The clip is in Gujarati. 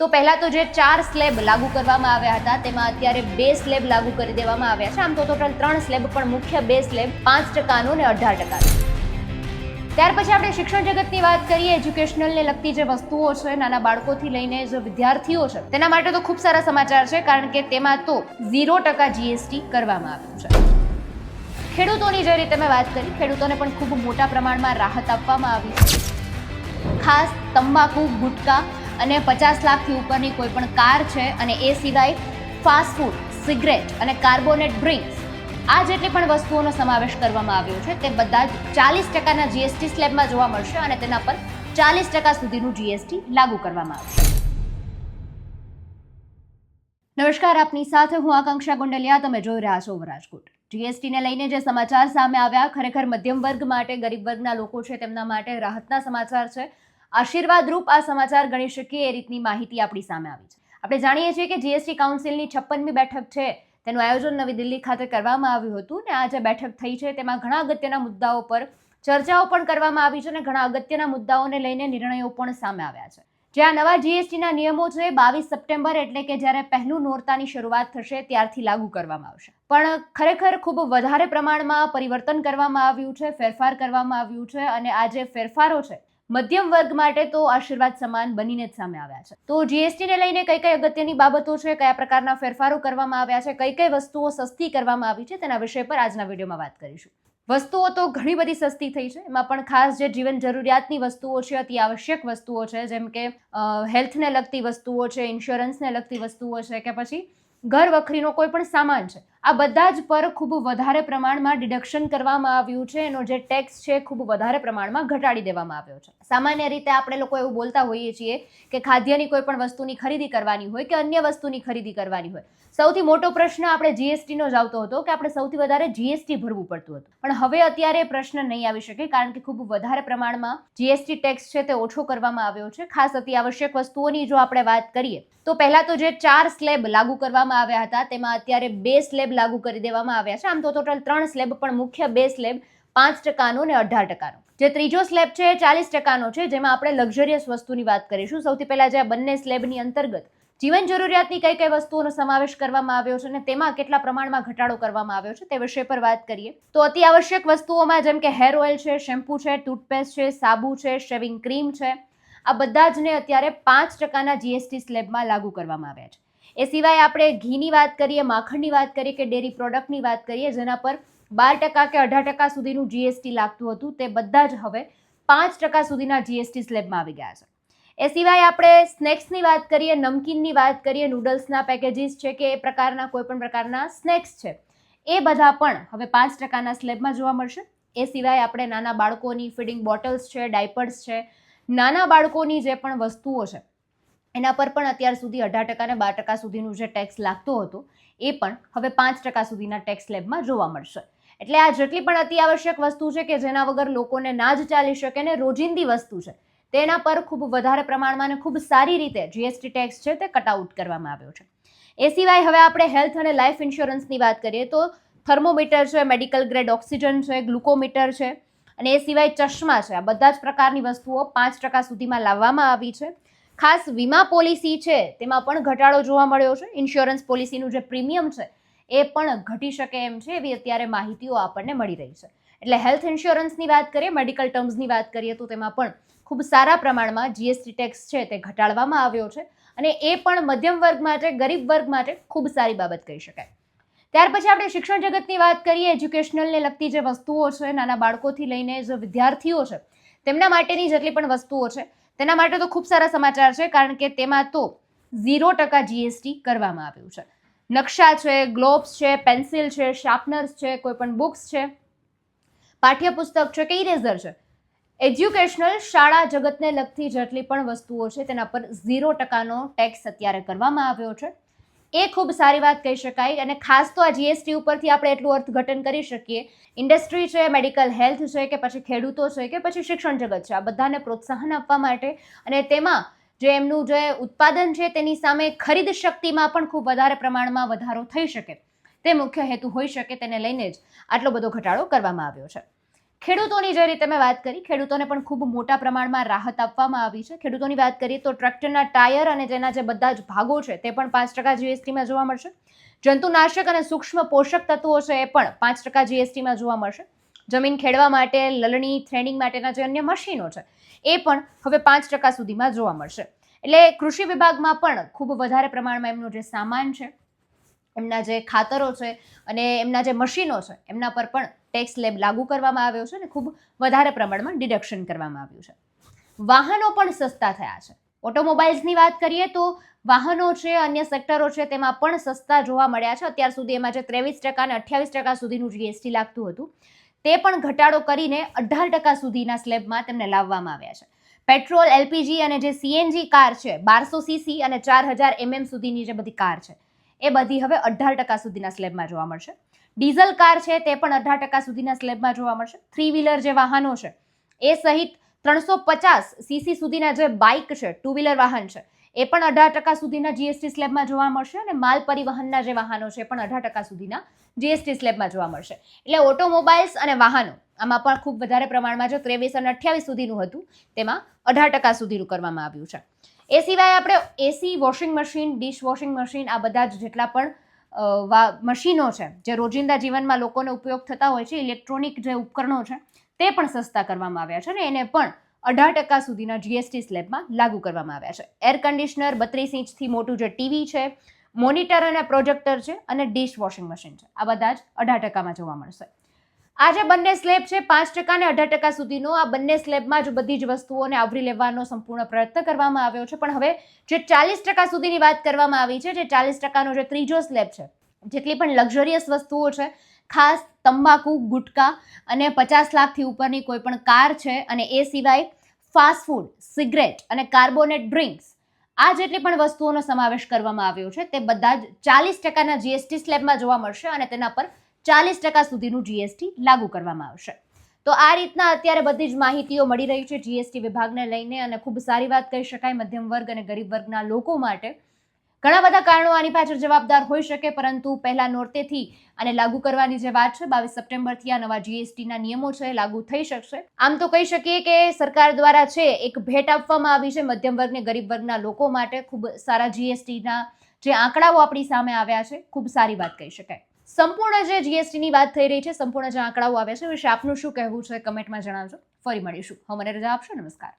તો પહેલાં તો જે ચાર સ્લેબ લાગુ કરવામાં આવ્યા હતા, તેમાં અત્યારે બે સ્લેબ લાગુ કરી દેવામાં આવ્યા છે. આમ તો ટોટલ ત્રણ સ્લેબ, પણ મુખ્ય બે સ્લેબ પાંચ ટકાનો અને અઢાર ટકાનો. ત્યાર પછી આપણે શિક્ષણ જગતની વાત કરીએ, એજ્યુકેશનલને લગતી જે વસ્તુઓ છે, નાના બાળકોથી લઈને જે વિદ્યાર્થીઓ છે, તેના માટે તો ખૂબ સારા સમાચાર છે, કારણ કે તેમાં તો ઝીરો ટકા જીએસટી કરવામાં આવ્યું છે. ખેડૂતોની જે રીતે મેં વાત કરી, ખેડૂતોને પણ ખૂબ મોટા પ્રમાણમાં રાહત આપવામાં આવી છે. ખાસ તંબાકુ, ગુટકા અને પચાસ લાખથી ઉપરની કોઈ પણ કાર છે અને એ સિવાય ફાસ્ટ ફૂડ સિગરેટ અને કાર્બોનેટ ડ્રિંક્સ આ જેટલી પણ વસ્તુઓનો સમાવેશ કરવામાં આવ્યો છે, તે બધા જ ચાલીસ ટકાના જીએસટી સ્લેબમાં જોવા મળશે અને તેના પર ચાલીસ ટકા સુધીનું જીએસટી લાગુ કરવામાં આવશે. નમસ્કાર, આપની સાથે હું આકાંક્ષા ગુંડલિયા, તમે જોઈ રહ્યા છો રાજકોટ જીએસટીને લઈને જે સમાચાર સામે આવ્યા, ખરેખર મધ્યમ વર્ગ માટે, ગરીબ વર્ગના લોકો છે, તેમના માટે રાહતના સમાચાર છે. આશીર્વાદરૂપ આ સમાચાર ગણી શકીએ એ રીતની માહિતી આપણી સામે આવી છે. આપણે જાણીએ છીએ કે જીએસટી કાઉન્સિલની છપ્પનમી બેઠક છે. તેનું આયોજન નવી દિલ્હી ખાતે કરવામાં આવ્યું હતું ને આ જે બેઠક થઈ છે તેમાં ઘણા અગત્યના મુદ્દાઓ પર ચર્ચાઓ પણ કરવામાં આવી છે અને ઘણા અગત્યના મુદ્દાઓને લઈને નિર્ણયો પણ સામે આવ્યા છે. જે આ નવા જીએસટીના નિયમો છે બાવીસ સપ્ટેમ્બર એટલે કે જ્યારે પહેલું નોરતાની શરૂઆત થશે ત્યારથી લાગુ કરવામાં આવશે. પણ ખરેખર ખૂબ વધારે પ્રમાણમાં પરિવર્તન કરવામાં આવ્યું છે, ફેરફાર કરવામાં આવ્યું છે અને આ જે ફેરફારો છે મધ્યમ વર્ગ માટે તો આશીર્વાદ સમાન બનીને જ સામે આવ્યા છે. તો જીએસટીને લઈને કઈ કઈ અગત્યની બાબતો છે, કયા પ્રકારના ફેરફારો કરવામાં આવ્યા છે, કઈ કઈ વસ્તુઓ સસ્તી કરવામાં આવી છે તેના વિષય પર આજના વિડીયોમાં વાત કરીશું. વસ્તુઓ તો ઘણી બધી સસ્તી થઈ છે, એમાં પણ ખાસ જે જીવન જરૂરિયાતની વસ્તુઓ છે, અતિ આવશ્યક વસ્તુઓ છે, જેમ કે હેલ્થને લગતી વસ્તુઓ છે, ઇન્સ્યોરન્સને લગતી વસ્તુઓ છે કે પછી ઘર વખરીનો કોઈ પણ સામાન છે આ બધા જ પર ખૂબ વધારે પ્રમાણમાં ડિડક્શન કરવામાં આવ્યું છે. એનો જે ટેક્સ છે ખૂબ વધારે પ્રમાણમાં ઘટાડી દેવામાં આવ્યો છે. સામાન્ય રીતે આપણે લોકો એવું બોલતા હોઈએ છીએ કે ખાદ્યની કોઈ પણ વસ્તુની ખરીદી કરવાની હોય કે અન્ય વસ્તુની ખરીદી કરવાની હોય. સૌથી મોટો પ્રશ્ન આપણે જીએસટીનો જ આવતો હતો કે આપણે સૌથી વધારે જીએસટી ભરવું પડતું હતું. પણ હવે અત્યારે પ્રશ્ન નહીં આવી શકે કારણ કે ખૂબ વધારે પ્રમાણમાં જીએસટી ટેક્સ છે તે ઓછો કરવામાં આવ્યો છે. ખાસ અતિ આવશ્યક વસ્તુઓની જો આપણે વાત કરીએ, તો પહેલાં તો જે ચાર સ્લેબ લાગુ કરવામાં આવ્યા હતા, તેમાં અત્યારે બે સ્લેબ લાગુ કરી દેવામાં આવ્યા છે. આમ તો ટોટલ ત્રણ સ્લેબ પણ મુખ્ય બે સ્લેબ, પાંચ ટકાનો અને અઢાર ટકાનો. જે ત્રીજો સ્લેબ છે એ ચાલીસ ટકાનો છે, જેમાં આપણે લક્ઝરિયસ વસ્તુની વાત કરીશું. સૌથી પહેલાં જે આ બંને સ્લેબની અંતર્ગત જીવન જરૂરિયાતની કઈ કઈ વસ્તુઓનો સમાવેશ કરવામાં આવ્યો છે અને તેમાં કેટલા પ્રમાણમાં ઘટાડો કરવામાં આવ્યો છે તે વિષય પર વાત કરીએ. તો અતિ આવશ્યક વસ્તુઓમાં જેમ કે હેર ઓઇલ છે, શેમ્પૂ છે, ટૂથપેસ્ટ છે, સાબુ છે, શેવિંગ ક્રીમ છે, આ બધા જ ને અત્યારે પાંચ ટકાના જીએસટી સ્લેબમાં લાગુ કરવામાં આવ્યા છે. એ સિવાય આપણે ઘીની વાત કરીએ, માખણની વાત કરીએ કે ડેરી પ્રોડક્ટની વાત કરીએ, જેના પર બાર ટકા કે અઢાર ટકા સુધીનું જીએસટી લાગતું હતું, તે બધા જ હવે પાંચ ટકા સુધીના જીએસટી સ્લેબમાં આવી ગયા છે. એ સિવાય આપણે સ્નેક્સની વાત કરીએ, નમકીનની વાત કરીએ, નૂડલ્સના પેકેજીસ છે કે એ પ્રકારના કોઈપણ પ્રકારના સ્નેક્સ છે, એ બધા પણ હવે પાંચ ટકાના સ્લેબમાં જોવા મળશે. એ સિવાય આપણે નાના બાળકોની ફીડિંગ બોટલ્સ છે, ડાયપર્સ છે, નાના બાળકોની જે પણ વસ્તુઓ છે એના પર પણ અત્યાર સુધી અઢાર ટકા અને બાર ટકા સુધીનું જે ટેક્સ લાગતો હતો, એ પણ હવે પાંચ ટકા સુધીના ટેક્સ સ્લેબમાં જોવા મળશે. એટલે આ જેટલી પણ અતિ આવશ્યક વસ્તુ છે કે જેના વગર લોકોને ના જ ચાલી શકે ને રોજિંદી વસ્તુ છે, તેના પર ખૂબ વધારે પ્રમાણમાં અને ખૂબ સારી રીતે જીએસટી ટેક્સ છે તે કટ આઉટ કરવામાં આવ્યો છે. એ સિવાય હવે આપણે હેલ્થ અને લાઈફ ઇન્સ્યોરન્સની વાત કરીએ તો થર્મોમીટર છે મેડિકલ ગ્રેડ ઓક્સિજન છે ગ્લુકોમીટર છે, અને એ સિવાય ચશ્મા છે, આ બધા જ પ્રકારની વસ્તુઓ પાંચ ટકા સુધીમાં લાવવામાં આવી છે. ખાસ વીમા પોલિસી છે, તેમાં પણ ઘટાડો જોવા મળ્યો છે. ઇન્સ્યોરન્સ પોલિસીનું જે પ્રીમિયમ છે, એ પણ ઘટી શકે એમ છે એવી અત્યારે માહિતીઓ આપણને મળી રહી છે. એટલે હેલ્થ ઇન્સ્યોરન્સની વાત કરીએ મેડિકલ ટર્મ્સની વાત કરીએ, તો તેમાં પણ ખૂબ સારા પ્રમાણમાં જીએસટી ટેક્સ છે તે ઘટાડવામાં આવ્યો છે અને એ પણ મધ્યમ વર્ગ માટે, ગરીબ વર્ગ માટે ખૂબ સારી બાબત કહી શકાય. ત્યાર પછી આપણે શિક્ષણ જગતની વાત કરીએ એજ્યુકેશનલને લગતી જે વસ્તુઓ છે, નાના બાળકોથી લઈને જે વિદ્યાર્થીઓ છે, તેમના માટેની જેટલી પણ વસ્તુઓ છે તેના માટે તો ખૂબ સારા સમાચાર છે, કારણ કે તેમાં તો ઝીરો ટકા જીએસટી કરવામાં આવ્યું છે. નકશા છે, ગ્લોબ્સ છે, પેન્સિલ છે, શાર્પનર્સ છે કોઈપણ બુક્સ છે, પાઠ્યપુસ્તક છે, કે ઇરેઝર છે. એજ્યુકેશનલ શાળા જગતને લગતી જેટલી પણ વસ્તુઓ છે, તેના પર ઝીરો ટકાનો ટેક્સ અત્યારે કરવામાં આવ્યો છે. એ ખૂબ સારી વાત કહી શકાય અને ખાસ તો આ જીએસટી ઉપરથી આપણે એટલું અર્થઘટન કરી શકીએ. ઇન્ડસ્ટ્રી છે મેડિકલ હેલ્થ છે કે પછી ખેડૂતો છે કે પછી શિક્ષણ જગત છે, આ બધાને પ્રોત્સાહન આપવા માટે અને તેમાં જે એમનું જે ઉત્પાદન છે તેની સામે ખરીદ શક્તિમાં પણ ખૂબ વધારે પ્રમાણમાં વધારો થઈ શકે. તે મુખ્ય હેતુ હોઈ શકે તેને લઈને જ આટલો બધો ઘટાડો કરવામાં આવ્યો છે. ખેડૂતોની જે રીતે મેં વાત કરી, ખેડૂતોને પણ ખૂબ મોટા પ્રમાણમાં રાહત આપવામાં આવી છે. ખેડૂતોની વાત કરીએ તો ટ્રેક્ટરના ટાયર અને જેના જે બધા જ ભાગો છે, તે પણ પાંચ ટકા જીએસટીમાં જોવા મળશે. જંતુનાશક અને સૂક્ષ્મ પોષક તત્વો છે, એ પણ પાંચ ટકા જીએસટીમાં જોવા મળશે. જમીન ખેડવા માટે લલણી થ્રેડિંગ માટેના જે અન્ય મશીનો છે, એ પણ હવે પાંચ ટકા સુધીમાં જોવા મળશે. એટલે કૃષિ વિભાગમાં પણ ખૂબ વધારે પ્રમાણમાં એમનો જે સામાન છે એમના જે ખાતરો છે અને એમના જે મશીનો છે, એમના પર પણ ટેક્સ લેબ લાગુ કરવામાં આવ્યો છે અને ખૂબ વધારે પ્રમાણમાં ડિડક્શન કરવામાં આવ્યું છે. વાહનો પણ સસ્તા થયા છે. ઓટોમોબાઈલ્સની વાત કરીએ તો વાહનો છે, અન્ય સેક્ટરો છે, તેમાં પણ સસ્તા જોવા મળ્યા છે. અત્યાર સુધી એમાં જે ત્રેવીસ ટકા અને અઠ્યાવીસ ટકા સુધીનું જીએસટી લાગતું હતું, તે પણ ઘટાડો કરીને અઢાર ટકા સુધીના સ્લેબમાં તેમને લાવવામાં આવ્યા છે. પેટ્રોલ એલપીજી અને જે સીએનજી કાર છે, બારસો સીસી અને ચાર હજાર એમએમ સુધીની જે બધી કાર છે એ બધી હવે અઢાર ટકા સુધીના સ્લેબમાં જોવા મળશે. ડીઝલ કાર છે તે પણ અઢાર ટકા સુધીના સ્લેબમાં જોવા મળશે. થ્રી વ્હીલર જે વાહનો છે, એ સહિત ત્રણસો પચાસ સીસી સુધીના જે બાઇક છે ટુ વ્હીલર વાહન છે, એ પણ અઢાર ટકા સુધીના જીએસટી સ્લેબમાં જોવા મળશે અને માલ પરિવહનના જે વાહનો છે એ પણ અઢાર ટકા સુધીના જીએસટી સ્લેબમાં જોવા મળશે. એટલે ઓટોમોબાઈલ્સ અને વાહનો, આમાં પણ ખૂબ વધારે પ્રમાણમાં જો ત્રેવીસ અને અઠ્યાવીસ સુધીનું હતું, તેમાં અઢાર ટકા સુધીનું કરવામાં આવ્યું છે. એ સિવાય આપણે AC washing machine dish washing machine આ બધા જ જેટલા પણ મશીનો છે, જે રોજિંદા જીવનમાં લોકોને ઉપયોગ થતા હોય છે ઇલેક્ટ્રોનિક જે ઉપકરણો છે, તે પણ સસ્તા કરવામાં આવ્યા છે અને એને પણ અઢાર ટકા સુધીના જીએસટી સ્લેબમાં લાગુ કરવામાં આવ્યા છે. એર કન્ડિશનર બત્રીસ ઇંચથી મોટું જે ટીવી છે મોનિટર અને પ્રોજેક્ટર છે અને ડિશ વોશિંગ મશીન છે. આ બધા જ અઢાર ટકામાં જોવા મળશે. આ જે બંને સ્લેબ છે, પાંચ ટકા અને અઢાર ટકા સુધીનો. આ બંને સ્લેબમાં જ બધી જ વસ્તુઓને આવરી લેવાનો સંપૂર્ણ પ્રયત્ન કરવામાં આવ્યો છે. પણ હવે જે ચાલીસ ટકા સુધીની વાત કરવામાં આવી છે, જે ચાલીસ ટકાનો જે ત્રીજો સ્લેબ છે, જેટલી પણ લક્ઝરિયસ વસ્તુઓ છે, ખાસ તંબાકુ, ગુટકા અને પચાસ લાખથી ઉપરની કોઈ પણ કાર છે અને એ સિવાય ફાસ્ટ ફૂડ, સિગરેટ અને કાર્બોનેટ ડ્રિંક્સ, આ જેટલી પણ વસ્તુઓનો સમાવેશ કરવામાં આવ્યો છે, તે બધા જ ચાલીસ ટકાના જીએસટી સ્લેબમાં જોવા મળશે અને તેના પર ચાલીસ ટકા સુધીનું જીએસટી લાગુ કરવામાં આવશે. તો આ રીતના અત્યારે બધી જ માહિતીઓ મળી રહી છે જીએસટી વિભાગને લઈને અને ખૂબ સારી વાત કહી શકાય મધ્યમ વર્ગ અને ગરીબ વર્ગના લોકો માટે. ઘણા બધા કારણો આની પાછળ જવાબદાર હોઈ શકે, પરંતુ પહેલા નોરતેથી અને લાગુ કરવાની જે વાત છે, બાવીસ સપ્ટેમ્બરથી આ નવા જીએસટીના નિયમો છે લાગુ થઈ શકશે. આમ તો કહી શકીએ કે સરકાર દ્વારા છે, એક ભેટ આપવામાં આવી છે મધ્યમ વર્ગ ને ગરીબ વર્ગના લોકો માટે. ખૂબ સારા જીએસટીના જે આંકડાઓ આપણી સામે આવ્યા છે, ખૂબ સારી વાત કહી શકાય. સંપૂર્ણ જે જીએસટીની વાત થઈ રહી છે, સંપૂર્ણ જે આંકડાઓ આવ્યા છે, વિશે આપનું શું કહેવું છે, કમેન્ટમાં જણાવજો. ફરી મળીશું. હવે મને રજા આપશો. નમસ્કાર.